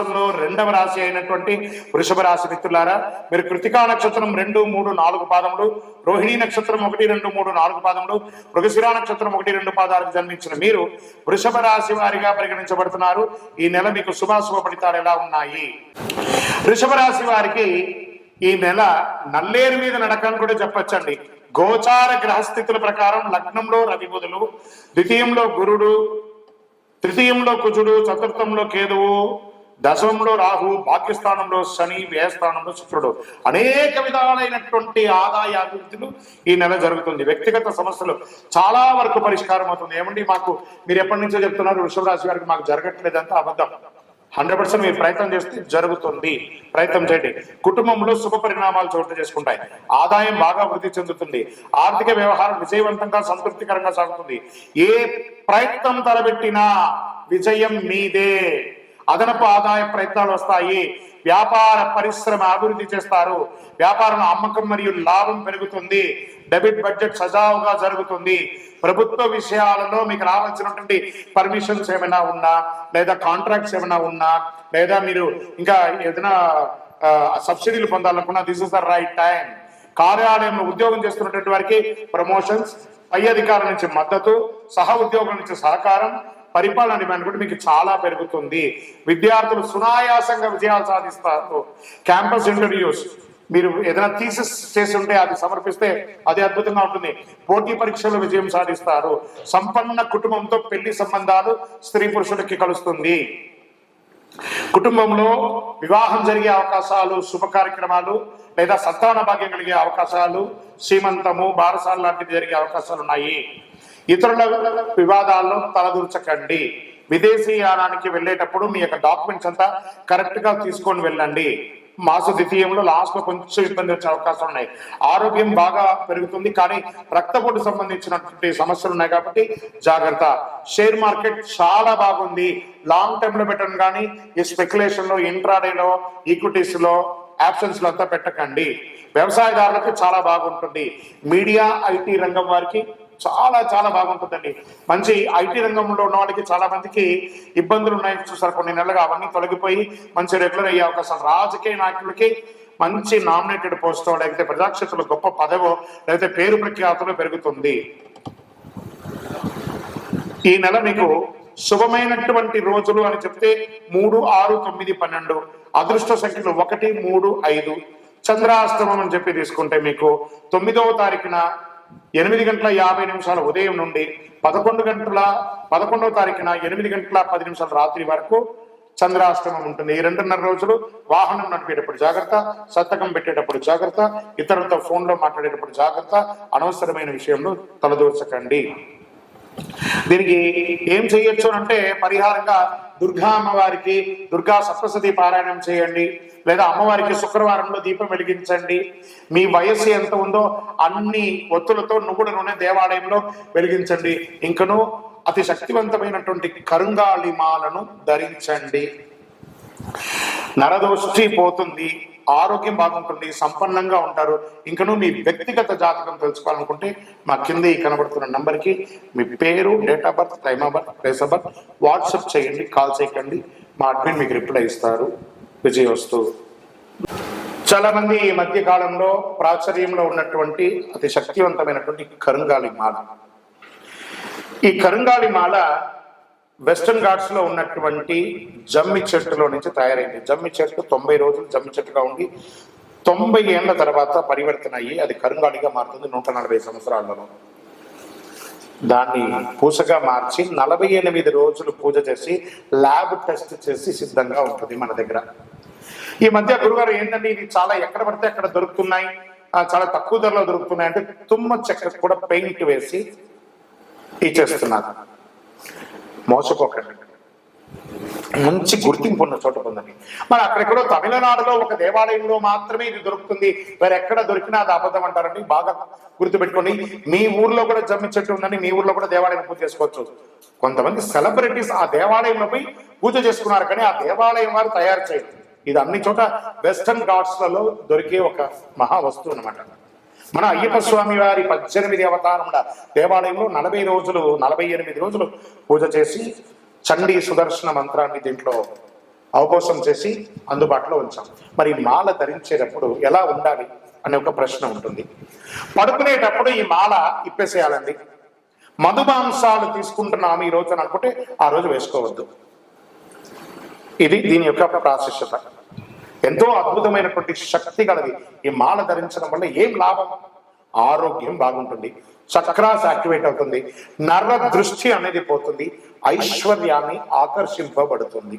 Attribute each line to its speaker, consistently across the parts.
Speaker 1: రాశుల్లో రెండవ రాశి అయినటువంటి వృషభ రాశి మిత్రులారా మీరు కృతికా నక్షత్రం రెండు మూడు నాలుగు పాదములు రోహిణీ నక్షత్రం ఒకటి రెండు మూడు నాలుగు పాదములు మృగశిరా నక్షత్రం ఒకటి రెండు పాదాలకు జన్మించిన మీరు వృషభ రాశి వారిగా పరిగణించబడుతున్నారు. ఈ నెల మీకు శుభాశుభ ఫలితాలు ఎలా ఉన్నాయి? వృషభ రాశి వారికి ఈ నెల నల్లేరు మీద నడకని కూడా చెప్పొచ్చండి. గోచార గ్రహస్థితుల ప్రకారం లగ్నంలో రవి బుధులు ద్వితీయంలో గురుడు తృతీయంలో కుజుడు చతుర్థంలో కేతువు దశమంలో రాహు భాగ్యస్థానంలో శని వ్యయస్థానంలో శుక్రుడు. అనేక విధాలైనటువంటి ఆదాయ అభివృద్ధులు ఈ నెల జరుగుతుంది. వ్యక్తిగత సమస్యలు చాలా వరకు పరిష్కారం అవుతుంది. ఏమండి మాకు మీరు ఎప్పటి నుంచో చెప్తున్నారు వృషభ రాశి వారికి మాకు జరగట్లేదంటే అబద్ధం. హండ్రెడ్ పర్సెంట్ మీరు ప్రయత్నం చేస్తే జరుగుతుంది. ప్రయత్నం చేయండి. కుటుంబంలో శుభ పరిణామాలు చోటు చేసుకుంటాయి. ఆదాయం బాగా వృద్ధి చెందుతుంది. ఆర్థిక వ్యవహారం విజయవంతంగా సంతృప్తికరంగా సాగుతుంది. ఏ ప్రయత్నం తలబెట్టినా విజయం మీదే. అదనపు ఆదాయ ప్రయత్నాలు వస్తాయి. వ్యాపార పరిశ్రమ అభివృద్ధి చేస్తారు. వ్యాపారం అమ్మకం మరియు లాభం పెరుగుతుంది. డెబిట్ బడ్జెట్ సజావుగా జరుగుతుంది. ప్రభుత్వ విషయాలలో మీకు రావాల్సినటువంటి పర్మిషన్స్ ఏమైనా ఉన్నా లేదా కాంట్రాక్ట్స్ ఏమైనా ఉన్నా లేదా మీరు ఇంకా ఏదైనా సబ్సిడీలు పొందాలనుకున్నా this is the right time కార్యాలయంలో ఉద్యోగం చేస్తున్నటువంటి వారికి ప్రమోషన్స్ పై అధికారుల నుంచి మద్దతు సహ ఉద్యోగుల నుంచి సహకారం పరిపాలన డిమాండ్ కూడా మీకు చాలా పెరుగుతుంది. విద్యార్థులు సునాయాసంగా విజయాలు సాధిస్తారు. క్యాంపస్ ఇంటర్వ్యూస్ మీరు ఏదైనా థీసిస్ చేసి ఉంటే అది సమర్పిస్తే అది అద్భుతంగా ఉంటుంది. పోటీ పరీక్షలు విజయం సాధిస్తారు. సంపన్న కుటుంబంతో పెళ్ళి సంబంధాలు స్త్రీ పురుషులకి కలుస్తుంది. కుటుంబంలో వివాహం జరిగే అవకాశాలు శుభ కార్యక్రమాలు లేదా సంతాన భాగ్యం కలిగే అవకాశాలు సీమంతము బారసాలు లాంటివి జరిగే అవకాశాలు ఉన్నాయి. ఇతరుల వివాదాల్లో తలదూర్చకండి. విదేశీ యానానికి వెళ్ళేటప్పుడు మీ యొక్క డాక్యుమెంట్స్ అంతా కరెక్ట్గా తీసుకొని వెళ్ళండి. మాస ద్వితీయంలో లాస్ట్లో కొంచెం ఇబ్బంది వచ్చే అవకాశం ఉన్నాయి. ఆరోగ్యం బాగా పెరుగుతుంది కానీ రక్తపోటు సంబంధించినటువంటి సమస్యలు ఉన్నాయి కాబట్టి జాగ్రత్త. షేర్ మార్కెట్ చాలా బాగుంది. లాంగ్ టర్మ్లో పెట్టడం కానీ ఈ స్పెక్యులేషన్లో ఇంట్రాడేలో ఈక్విటీస్లో ఆప్షన్స్లో అంతా పెట్టకండి. వ్యవసాయదారులకు చాలా బాగుంటుంది. మీడియా ఐటీ రంగం వారికి చాలా చాలా బాగుంటుందండి. మంచి ఐటీ రంగంలో ఉన్న వాళ్ళకి చాలా మందికి ఇబ్బందులు ఉన్నాయి. చూసారు కొన్ని నెలలుగా అవన్నీ తొలగిపోయి మంచి రెగ్యులర్ అయ్యే అవకాశాలు. రాజకీయ నాయకులకి మంచి నామినేటెడ్ పోస్టో లేకపోతే ప్రజాక్షేత్రంలో గొప్ప పదవో లేకపోతే పేరు ప్రఖ్యాతులు పెరుగుతుంది. ఈ నెల మీకు శుభమైనటువంటి రోజులు అని చెప్తే మూడు ఆరు తొమ్మిది పన్నెండు. అదృష్ట సంఖ్యలు ఒకటి మూడు ఐదు. చంద్రాష్టమం అని చెప్పి తీసుకుంటే మీకు తొమ్మిదవ తారీఖున ఎనిమిది గంటల యాభై నిమిషాల ఉదయం నుండి పదకొండు గంటల పదకొండవ తారీఖున ఎనిమిది గంటల పది నిమిషాల రాత్రి వరకు చంద్రాష్టమం ఉంటుంది. ఈ రెండున్నర రోజులు వాహనం నడిపేటప్పుడు జాగ్రత్త సంతకం పెట్టేటప్పుడు జాగ్రత్త ఇతరులతో ఫోన్లో మాట్లాడేటప్పుడు జాగ్రత్త అనవసరమైన విషయంలో తలదూర్చకండి. దీనికి ఏం చేయొచ్చు అంటే పరిహారంగా దుర్గా అమ్మవారికి దుర్గా సప్తసతి పారాయణం చేయండి. లేదా అమ్మవారికి శుక్రవారంలో దీపం వెలిగించండి. మీ వయస్సు ఎంత ఉందో అన్ని ఒత్తులతో నువ్వుడు నూనె దేవాలయంలో వెలిగించండి. ఇంకను అతి శక్తివంతమైనటువంటి కరుంగాళిమాలను ధరించండి. నరదోష్టి పోతుంది. ఆరోగ్యం బాగుంటుంది. సంపన్నంగా ఉంటారు. ఇంకను మీ వ్యక్తిగత జాతకం తెలుసుకోవాలనుకుంటే మా కింద ఈ కనబడుతున్న నంబర్కి మీ పేరు date of birth time of birth place of birth WhatsApp చేయండి కాల్ చేయకండి. మా అడ్మిన్ మీకు రిప్లై ఇస్తారు. విజయవస్తు. చాలా మంది ఈ మధ్య కాలంలో ప్రాచుర్యంలో ఉన్నటువంటి అతి శక్తివంతమైనటువంటి కరుంగాలి మాల. ఈ కరుంగాలి మాల వెస్టర్న్ ఘాట్స్లో ఉన్నటువంటి జమ్మి చెట్టులో నుంచి తయారైంది. జమ్మి చెట్టు తొంభై రోజులు జమ్మి చెట్టుగా ఉండి తొంభై ఏళ్ళ తర్వాత పరివర్తన అయ్యి అది కరుంగాలిగా మారుతుంది నూట నలభై సంవత్సరాలలో. దాన్ని పూసగా మార్చి నలభై ఎనిమిది రోజులు పూజ చేసి ల్యాబ్ టెస్ట్ చేసి సిద్ధంగా ఉంటుంది మన దగ్గర. ఈ మధ్య గురుగారు ఏంటంటే ఇది చాలా ఎక్కడ పడితే అక్కడ దొరుకుతున్నాయి చాలా తక్కువ ధరలో దొరుకుతున్నాయి అంటే తుమ్మ చెక్క కూడా పెయింట్ వేసి ఇచ్చేస్తున్నారు. మోసపోకండి. మంచి గుర్తింపు ఉన్న చోట పొందండి. మరి అక్కడెక్కడో తమిళనాడులో ఒక దేవాలయంలో మాత్రమే ఇది దొరుకుతుంది. వేరే ఎక్కడ దొరికినా అది అబద్ధం అంటారని బాగా గుర్తుపెట్టుకోండి. మీ ఊర్లో కూడా జమ్మి చెట్టు ఉందని మీ ఊర్లో కూడా దేవాలయం పూజ చేసుకోవచ్చు. కొంతమంది సెలబ్రిటీస్ ఆ దేవాలయంలో పోయి పూజ చేసుకున్నారు కానీ ఆ దేవాలయం వారు తయారు చేయరు. ఇది అన్ని చోట వెస్టర్న్ ఘాట్స్లలో దొరికే ఒక మహా వస్తువు అన్నమాట. మన అయ్యప్ప స్వామి వారి పద్దెనిమిది అవతారముల దేవాలయంలో నలభై రోజులు నలభై ఎనిమిది రోజులు పూజ చేసి చండీ సుదర్శన మంత్రాన్ని దీంట్లో అవకాశం చేసి అందుబాటులో ఉంచాం. మరి ఈ మాల ధరించేటప్పుడు ఎలా ఉండాలి అనే ఒక ప్రశ్న ఉంటుంది. పడుకునేటప్పుడు ఈ మాల ఇప్పేసేయాలండి. మధుమాంసాలు తీసుకుంటున్నాము ఈ రోజు అని అనుకుంటే ఆ రోజు వేసుకోవద్దు. ఇది దీని యొక్క ప్రాశిష్యత ఎంతో అద్భుతమైనటువంటి శక్తి గలది. ఈ మాల ధరించడం వల్ల ఏం లాభం? ఆరోగ్యం బాగుంటుంది. చక్రాస్ యాక్టివేట్ అవుతుంది. నర్ర దృష్టి అనేది పోతుంది. ఐశ్వర్యాన్ని ఆకర్షింపబడుతుంది.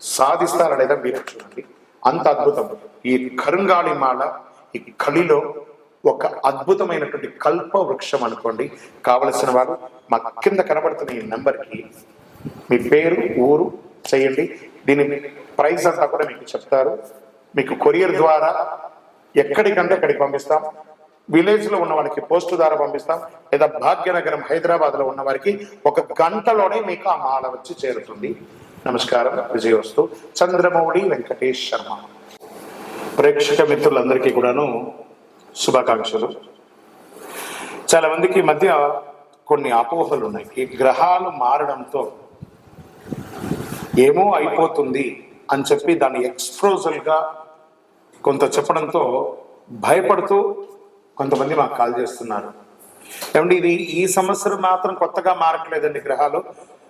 Speaker 1: సాధిస్తారనేదా మీరు చూడండి. అంత అద్భుతం. ఈ కరుంగాళి మాల ఈ కలిలో ఒక అద్భుతమైనటువంటి కల్ప వృక్షం అనుకోండి. కావలసిన వారు మా కింద కనబడుతున్న ఈ నెంబర్కి మీ పేరు ఊరు చేయండి. దీని ప్రైస్ అంతా కూడా మీకు చెప్తారు. మీకు కొరియర్ ద్వారా ఎక్కడికంటే అక్కడికి పంపిస్తాం. విలేజ్లో ఉన్న వారికి పోస్టు ద్వారా పంపిస్తాం. లేదా భాగ్యనగరం హైదరాబాద్లో ఉన్న వారికి ఒక గంటలోనే మీకు ఆ మాల వచ్చి చేరుతుంది. నమస్కారం. విజయవస్తు. చంద్రమౌళి వెంకటేష్ శర్మ. ప్రేక్షక మిత్రులందరికీ కూడాను శుభాకాంక్షలు. చాలా మందికి మధ్య కొన్ని అపోహలు ఉన్నాయి. ఈ గ్రహాలు మారడంతో ఏమో అయిపోతుంది అని చెప్పి దాన్ని ఎక్స్ప్రోజల్గా కొంత చెప్పడంతో భయపడుతూ కొంతమంది మాకు కాల్ చేస్తున్నారు. ఏమంటే ఇది ఈ సంవత్సరం మాత్రం కొత్తగా మారట్లేదండి గ్రహాలు.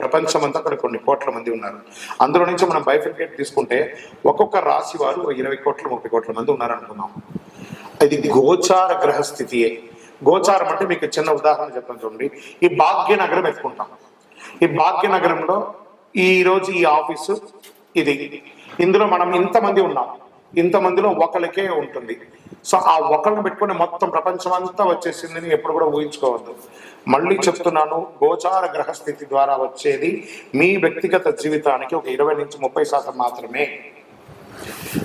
Speaker 1: ప్రపంచం అంతా కొన్ని కోట్ల మంది ఉన్నారు. అందులో నుంచి మనం బైఫికేట్ తీసుకుంటే ఒక్కొక్క రాశి వారు ఇరవై కోట్ల ముప్పై కోట్ల మంది ఉన్నారు అనుకుందాం ఇది గోచార గ్రహస్థితియే. గోచారం అంటే మీకు చిన్న ఉదాహరణ చెప్తాను చూడండి. ఈ భాగ్యనగరం ఎత్తుకుంటాం. ఈ భాగ్యనగరంలో ఈ రోజు ఈ ఆఫీసు ఇది. ఇందులో మనం ఇంతమంది ఉన్నాం. ఇంతమందిలో ఒకరికే ఉంటుంది. సో ఆ ఒకరిని పెట్టుకుని మొత్తం ప్రపంచం అంతా వచ్చేసిందని ఎప్పుడు కూడా ఊహించుకోవద్దు. మళ్ళీ చెప్తున్నాను గోచార గ్రహస్థితి ద్వారా వచ్చేది మీ వ్యక్తిగత జీవితానికి ఒక ఇరవై నుంచి ముప్పై శాతం మాత్రమే.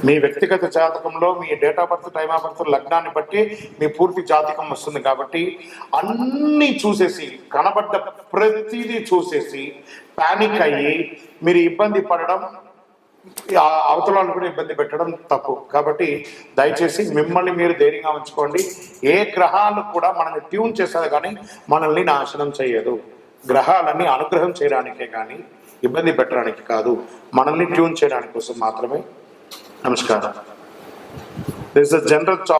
Speaker 1: మీ వ్యక్తిగత జాతకంలో మీ date of birth time of birth లగ్నాన్ని బట్టి మీ పూర్తి జాతకం వస్తుంది కాబట్టి అన్ని చూసేసి కనబడ్డ ప్రతిదీ చూసేసి పానిక్ అయ్యి మీరు ఇబ్బంది పడడం ఆ అవతల కూడా ఇబ్బంది పెట్టడం తప్పు. కాబట్టి దయచేసి మిమ్మల్ని మీరు ధైర్యంగా ఉంచుకోండి. ఏ గ్రహాలు కూడా మనల్ని ట్యూన్ చేసేది కానీ మనల్ని నాశనం చేయదు. గ్రహాలన్నీ అనుగ్రహం చేయడానికే కానీ ఇబ్బంది పెట్టడానికి కాదు. మనల్ని ట్యూన్ చేయడానికి కోసం మాత్రమే. నమస్కారం. This general